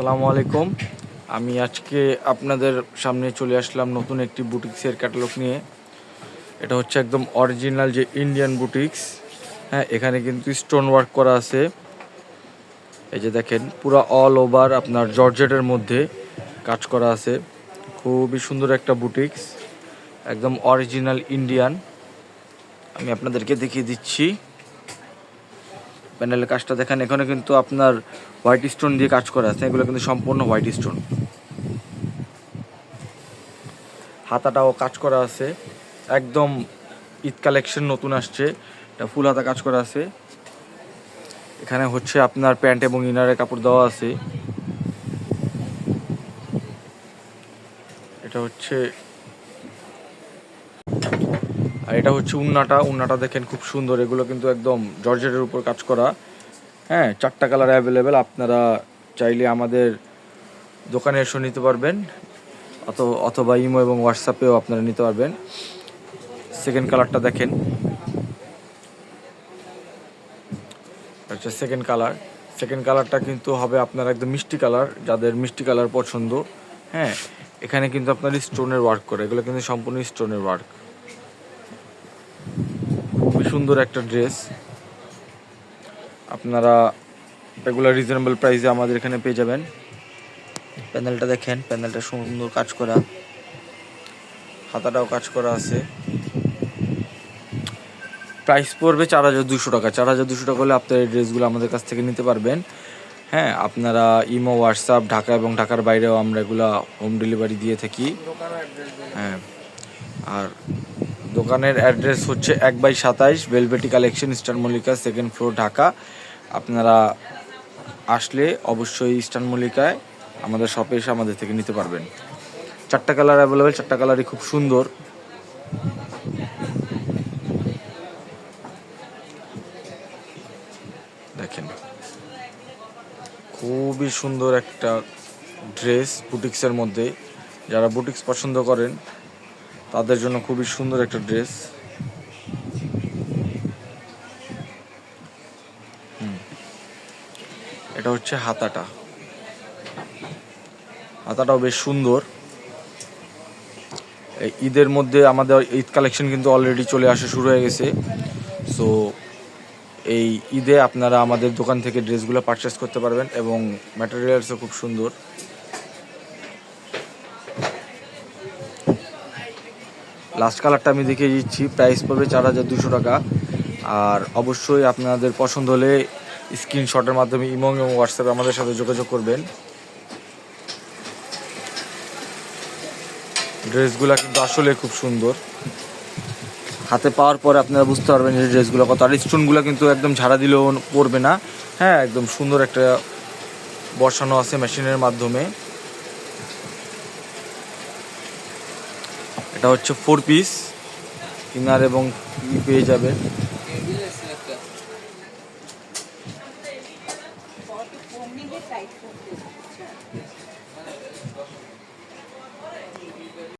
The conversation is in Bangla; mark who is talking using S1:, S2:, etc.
S1: আসসালামু আলাইকুম। আমি আজকে আপনাদের সামনে চলে আসলাম নতুন একটি বুটিক্সের ক্যাটালগ নিয়ে। এটা হচ্ছে একদম অরিজিনাল যে ইন্ডিয়ান বুটিক্স। হ্যাঁ এখানে কিন্তু স্টোন ওয়ার্ক করা আছে। এই যে দেখেন, পুরো অল ওভার আপনার জর্জেটের মধ্যে কাজ করা আছে। খুবই সুন্দর একটা বুটিক্স। একদম অরিজিনাল ইন্ডিয়ান আমি আপনাদেরকে দেখিয়ে দিচ্ছি। প্যানেলের কাজটা দেখেন, এখানে কিন্তু আপনার হোয়াইট স্টোন দিয়ে কাজ করা আছে, এগুলো কিন্তু সম্পূর্ণ হোয়াইট স্টোন। হাতাটাও কাজ করা আছে, একদম ঈদ কালেকশন নতুন আসছে, এটা ফুল হাতা কাজ করা আছে। এখানে হচ্ছে আপনার প্যান্ট এবং ইনারের কাপড় দেওয়া আছে। এটা হচ্ছে আর এটা হচ্ছে উন্নাটা। উন্নাটা দেখেন খুব সুন্দর। এগুলো কিন্তু একদম জর্জেটের উপর কাজ করা। হ্যাঁ চারটা কালার অ্যাভেলেবেল আপনারা চাইলে আমাদের দোকানে এসে নিতে পারবেন। অত, অথবা ইমো এবং হোয়াটসঅ্যাপেও আপনারা নিতে পারবেন। সেকেন্ড কালারটা দেখেন। আচ্ছা সেকেন্ড কালার। সেকেন্ড কালারটা কিন্তু হবে আপনার একদম মিষ্টি কালার। যাদের মিষ্টি কালার পছন্দ হ্যাঁ এখানে কিন্তু আপনার স্টোনের ওয়ার্ক করে। এগুলো কিন্তু সম্পূর্ণ স্টোনের ওয়ার্ক খুবই সুন্দর একটা ড্রেস। আপনারা এগুলো রিজনেবল প্রাইসে আমাদের এখানে পেয়ে যাবেন। প্যানেলটা দেখেন প্যানেলটা সুন্দর কাজ করা। হাতাটাও কাজ করা আছে। প্রাইস পড়বে চার হাজার দুশো টাকা। চার হাজার দুশো টাকা হলে আপনার এই ড্রেসগুলো আমাদের কাছ থেকে নিতে পারবেন। হ্যাঁ আপনারা ইমো হোয়াটসঅ্যাপ ঢাকা এবং ঢাকার বাইরেও আমরা এগুলা হোম ডেলিভারি দিয়ে থাকি। হ্যাঁ আর দোকানের অ্যাড্রেস হচ্ছে এক বাই সাতাইশ বেলবেটি collection star Mallika second floor Dhaka. আপনারা আসলে অবশ্যই ইস্টার্ন মল্লিকায় আমাদের শপে এসে আমাদের থেকে নিতে পারবেন। চারটা কালার অ্যাভেলেবেল চারটা কালারই খুব সুন্দর। দেখেন, খুবই সুন্দর একটা ড্রেস বুটিক্সের মধ্যে। যারা বুটিক্স পছন্দ করেন তাদের জন্য খুবই সুন্দর একটা ড্রেস। এটা হচ্ছে হাতাটা। হাতাটাও বেশ সুন্দর। ঈদের মধ্যে আমাদের ঈদ কালেকশন কিন্তু অলরেডি চলে আসা শুরু হয়ে গেছে। সো এই ঈদে আপনারা আমাদের দোকান থেকে ড্রেসগুলো পারচেস করতে পারবেন এবং ম্যাটেরিয়ালসও খুব সুন্দর। লাস্ট কালারটা আমি দেখিয়ে দিচ্ছি। প্রাইস পড়বে চার হাজার দুশো টাকা। আর অবশ্যই আপনাদের পছন্দ হলে স্ক্রিনশটের মাধ্যমে ইমং এবং হোয়াটসঅ্যাপে আমাদের সাথে যোগাযোগ করবেন। ড্রেসগুলো কিন্তু আসলে খুব সুন্দর। হাতে পাওয়ার পরে আপনারা বুঝতে পারবেন যে ড্রেসগুলো কত। আর স্টোনগুলো কিন্তু একদম ঝাড়া দিলেও পড়বে না। হ্যাঁ একদম সুন্দর একটা বসানো আছে মেশিনের মাধ্যমে। এটা হচ্ছে ফোর পিস কিনার এবং পেয়ে যাবে?